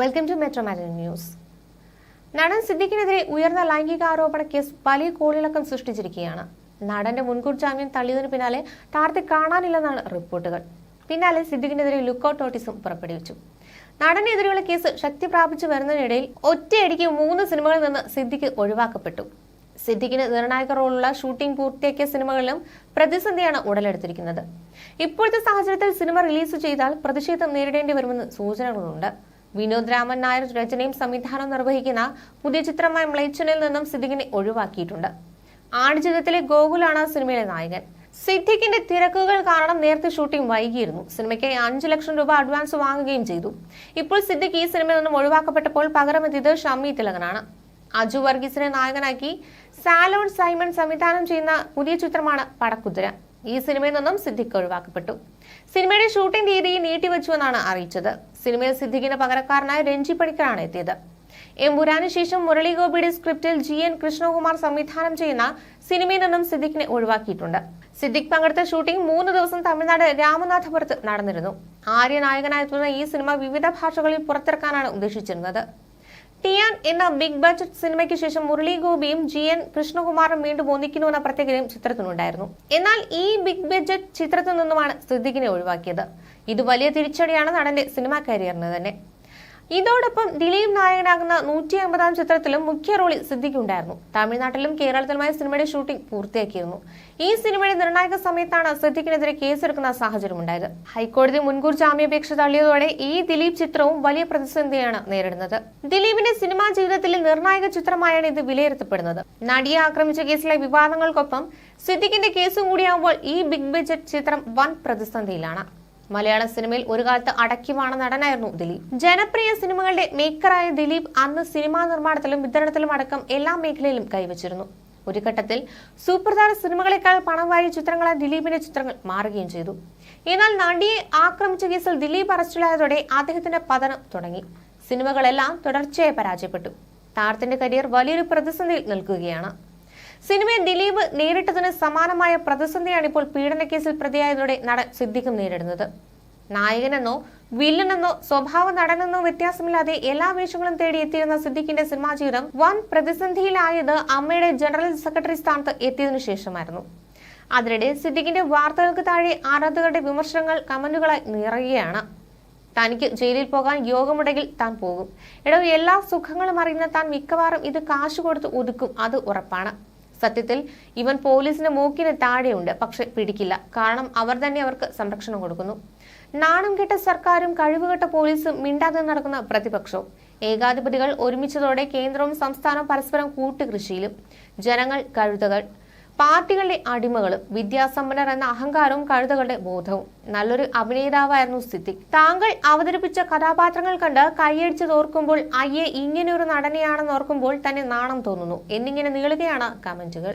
Welcome to metro മാറ്റൻ news നടൻ സിദ്ദിഖിനെതിരെ ഉയർന്ന ലൈംഗിക ആരോപണ കേസ് വലിയ കോളിളക്കം സൃഷ്ടിച്ചിരിക്കുകയാണ്. നടന്റെ മുൻകൂർ ജാമ്യം തള്ളിയതിനു പിന്നാലെ താരത്തെ കാണാനില്ലെന്നാണ് റിപ്പോർട്ടുകൾ. പിന്നാലെ സിദ്ദിഖിനെതിരെ ലുക്കൌട്ട് നോട്ടീസും പുറപ്പെടുവിച്ചു. നടനെതിരെയുള്ള കേസ് ശക്തി പ്രാപിച്ചു വരുന്നതിനിടയിൽ ഒറ്റയടിക്ക് മൂന്ന് സിനിമകളിൽ നിന്ന് സിദ്ദിഖ് ഒഴിവാക്കപ്പെട്ടു. സിദ്ദിഖിന് നിർണായക റോളുള്ള ഷൂട്ടിംഗ് പൂർത്തിയാക്കിയ സിനിമകളിലും പ്രതിസന്ധിയാണ് ഉടലെടുത്തിരിക്കുന്നത്. ഇപ്പോഴത്തെ സാഹചര്യത്തിൽ സിനിമ റിലീസ് ചെയ്താൽ പ്രതിഷേധം നേരിടേണ്ടി വരുമെന്ന് സൂചനകളുണ്ട്. വിനോദ് രാമൻ നായർ രചനയും സംവിധാനവും നിർവഹിക്കുന്ന പുതിയ ചിത്രമായ മ്ലേച്ചനിൽ നിന്നും സിദ്ദിഖിനെ ഒഴിവാക്കിയിട്ടുണ്ട്. ആടുജീവിതത്തിലെ ഗോകുലാണ് സിനിമയിലെ നായകൻ. സിദ്ദിഖിന്റെ തിരക്കുകൾ കാരണം നേരത്തെ ഷൂട്ടിംഗ് വൈകിയിരുന്നു. സിനിമയ്ക്ക് അഞ്ചു ലക്ഷം രൂപ അഡ്വാൻസ് വാങ്ങുകയും ചെയ്തു. ഇപ്പോൾ സിദ്ദിഖ് ഈ സിനിമയിൽ നിന്നും ഒഴിവാക്കപ്പെട്ടപ്പോൾ പകരമെത്തിയത് ഷമ്മി തിലകനാണ്. അജു വർഗീസിനെ നായകനാക്കി സാലോൺ സൈമൺ സംവിധാനം ചെയ്യുന്ന പുതിയ ചിത്രമാണ് പടക്കുതിര. ഈ സിനിമയിൽ നിന്നും സിദ്ദിഖ് ഒഴിവാക്കപ്പെട്ടു. സിനിമയുടെ ഷൂട്ടിംഗ് തീയതി നീട്ടിവെച്ചുവെന്നാണ് അറിയിച്ചത്. സിനിമയിൽ സിദ്ദിഖിന് പകരക്കാരനായ രഞ്ജി പണിക്കറാണ് എത്തിയത് എമ്പുരാന് ശേഷം മുരളി ഗോപിയുടെ സ്ക്രിപ്റ്റിൽ ജി എൻ കൃഷ്ണകുമാർ സംവിധാനം ചെയ്യുന്ന സിനിമയിൽ നിന്നും സിദ്ദിഖിനെ ഒഴിവാക്കിയിട്ടുണ്ട്. സിദ്ദിഖ് പങ്കെടുത്ത ഷൂട്ടിംഗ് മൂന്ന് ദിവസം തമിഴ്നാട് രാമനാഥപുരത്ത് നടന്നിരുന്നു. ആര്യ നായകനായെത്തുന്ന ഈ സിനിമ വിവിധ ഭാഷകളിൽ പുറത്തിറക്കാനാണ് ഉദ്ദേശിച്ചിരുന്നത്. ടിയാൻ എന്ന ബിഗ് ബഡ്ജറ്റ് സിനിമയ്ക്ക് ശേഷം മുരളി ഗോപിയും ജി എൻ കൃഷ്ണകുമാറും വീണ്ടും ഒന്നിക്കുന്നുവെന്ന പ്രത്യേകതയും ചിത്രത്തിനുണ്ടായിരുന്നു. എന്നാൽ ഈ ബിഗ് ബഡ്ജറ്റ് ചിത്രത്തിൽ നിന്നുമാണ് സിദ്ദിഖിനെ ഒഴിവാക്കിയത്. ഇത് വലിയ തിരിച്ചടിയാണ് നടന്റെ സിനിമാ കരിയറിന് തന്നെ. ഇതോടൊപ്പം ദിലീപ് നായകനാകുന്ന നൂറ്റി അമ്പതാം ചിത്രത്തിലും മുഖ്യ റോളിൽ സിദ്ദിഖുണ്ടായിരുന്നു തമിഴ്നാട്ടിലും കേരളത്തിലുമായ സിനിമയുടെ ഷൂട്ടിംഗ് പൂർത്തിയാക്കിയിരുന്നു. ഈ സിനിമയുടെ നിർണായക സമയത്താണ് സിദ്ദിഖിനെതിരെ കേസെടുക്കുന്ന സാഹചര്യം ഉണ്ടായത്. ഹൈക്കോടതി മുൻകൂർ ജാമ്യാപേക്ഷ തള്ളിയതോടെ ഈ ദിലീപ് ചിത്രവും വലിയ പ്രതിസന്ധിയാണ് നേരിടുന്നത്. ദിലീപിന്റെ സിനിമാ ജീവിതത്തിലെ നിർണായക ചിത്രമായാണ് ഇത് വിലയിരുത്തപ്പെടുന്നത്. നടിയെ ആക്രമിച്ച കേസിലെ വിവാദങ്ങൾക്കൊപ്പം സിദ്ദിഖിന്റെ കേസും കൂടിയാകുമ്പോൾ ഈ ബിഗ് ബജറ്റ് ചിത്രം വൻ പ്രതിസന്ധിയിലാണ്. മലയാള സിനിമയിൽ ഒരു കാലത്ത് അടക്കിവാണ നടനായിരുന്നു ദിലീപ്. ജനപ്രിയ സിനിമകളുടെ മേക്കറായ ദിലീപ് അന്ന് സിനിമാ നിർമ്മാണത്തിലും വിതരണത്തിലും അടക്കം എല്ലാ മേഖലയിലും കൈവച്ചിരുന്നു. ഒരു ഘട്ടത്തിൽ സൂപ്രധാന സിനിമകളെക്കാൾ പണം വാരിയ ചിത്രങ്ങളായ ദിലീപിന്റെ ചിത്രങ്ങൾ മാറുകയും ചെയ്തു. എന്നാൽ നടിയെ ആക്രമിച്ച കേസിൽ ദിലീപ് അറസ്റ്റിലായതോടെ അദ്ദേഹത്തിന്റെ പതനം തുടങ്ങി. സിനിമകളെല്ലാം തുടർച്ചയായി പരാജയപ്പെട്ടു. താരത്തിന്റെ കരിയർ വലിയൊരു പ്രതിസന്ധിയിൽ നിൽക്കുകയാണ്. സിനിമയിൽ ദിലീപ് നേരിട്ടതിന് സമാനമായ പ്രതിസന്ധിയാണ് ഇപ്പോൾ പീഡനക്കേസിൽ പ്രതിയായതോടെ നടൻ സിദ്ദിഖും നേരിടുന്നത്. നായകനെന്നോ വില്ലനെന്നോ സ്വഭാവ നടനെന്നോ വ്യത്യാസമില്ലാതെ എല്ലാ വേഷങ്ങളും തേടി എത്തിയിരുന്ന സിദ്ദിഖിന്റെ സിനിമാ ജീവിതം വൻ പ്രതിസന്ധിയിലായത് അമ്മയുടെ ജനറൽ സെക്രട്ടറി സ്ഥാനത്ത് എത്തിയതിനു ശേഷമായിരുന്നു. അതിനിടെ സിദ്ദിഖിന്റെ വാർത്തകൾക്ക് താഴെ ആരാധകരുടെ വിമർശനങ്ങൾ കമന്റുകളായി നിറയുകയാണ്. തനിക്ക് ജയിലിൽ പോകാൻ യോഗമുണ്ടെങ്കിൽ താൻ പോകും. എടോ എല്ലാ സുഖങ്ങളും അറിയുന്ന താൻ മിക്കവാറും ഇത് കാശ് കൊടുത്ത് ഒതുക്കും അത് ഉറപ്പാണ്. സത്യത്തിൽ ഇവൻ പോലീസിന്റെ മൂക്കിന് താഴെയുണ്ട് പക്ഷെ പിടിക്കില്ല. കാരണം അവർ തന്നെ അവർക്ക് സംരക്ഷണം കൊടുക്കുന്നു. നാണം കെട്ട സർക്കാരും കഴിവുകെട്ട പോലീസും മിണ്ടാതെ നടക്കുന്ന പ്രതിപക്ഷവും. ഏകാധിപതികൾ ഒരുമിച്ചതോടെ കേന്ദ്രവും സംസ്ഥാനവും പരസ്പരം കൂട്ടുകൃഷിയിലും. ജനങ്ങൾ കഴുതകൾ പാർട്ടികളുടെ അടിമകളും വിദ്യാസമ്പന്നർ എന്ന അഹങ്കാരവും കഴുതകളുടെ ബോധവും. നല്ലൊരു അഭിനേതാവായിരുന്നു സിദ്ദിഖ്. താങ്കൾ അവതരിപ്പിച്ച കഥാപാത്രങ്ങൾ കണ്ട് കൈയടിച്ച് തോർക്കുമ്പോൾ അയ്യെ ഇങ്ങനെയൊരു നടനെയാണെന്ന് ഓർക്കുമ്പോൾ തന്നെ നാണം തോന്നുന്നു. എന്നിങ്ങനെ നീളുകയാണ് കമന്റുകൾ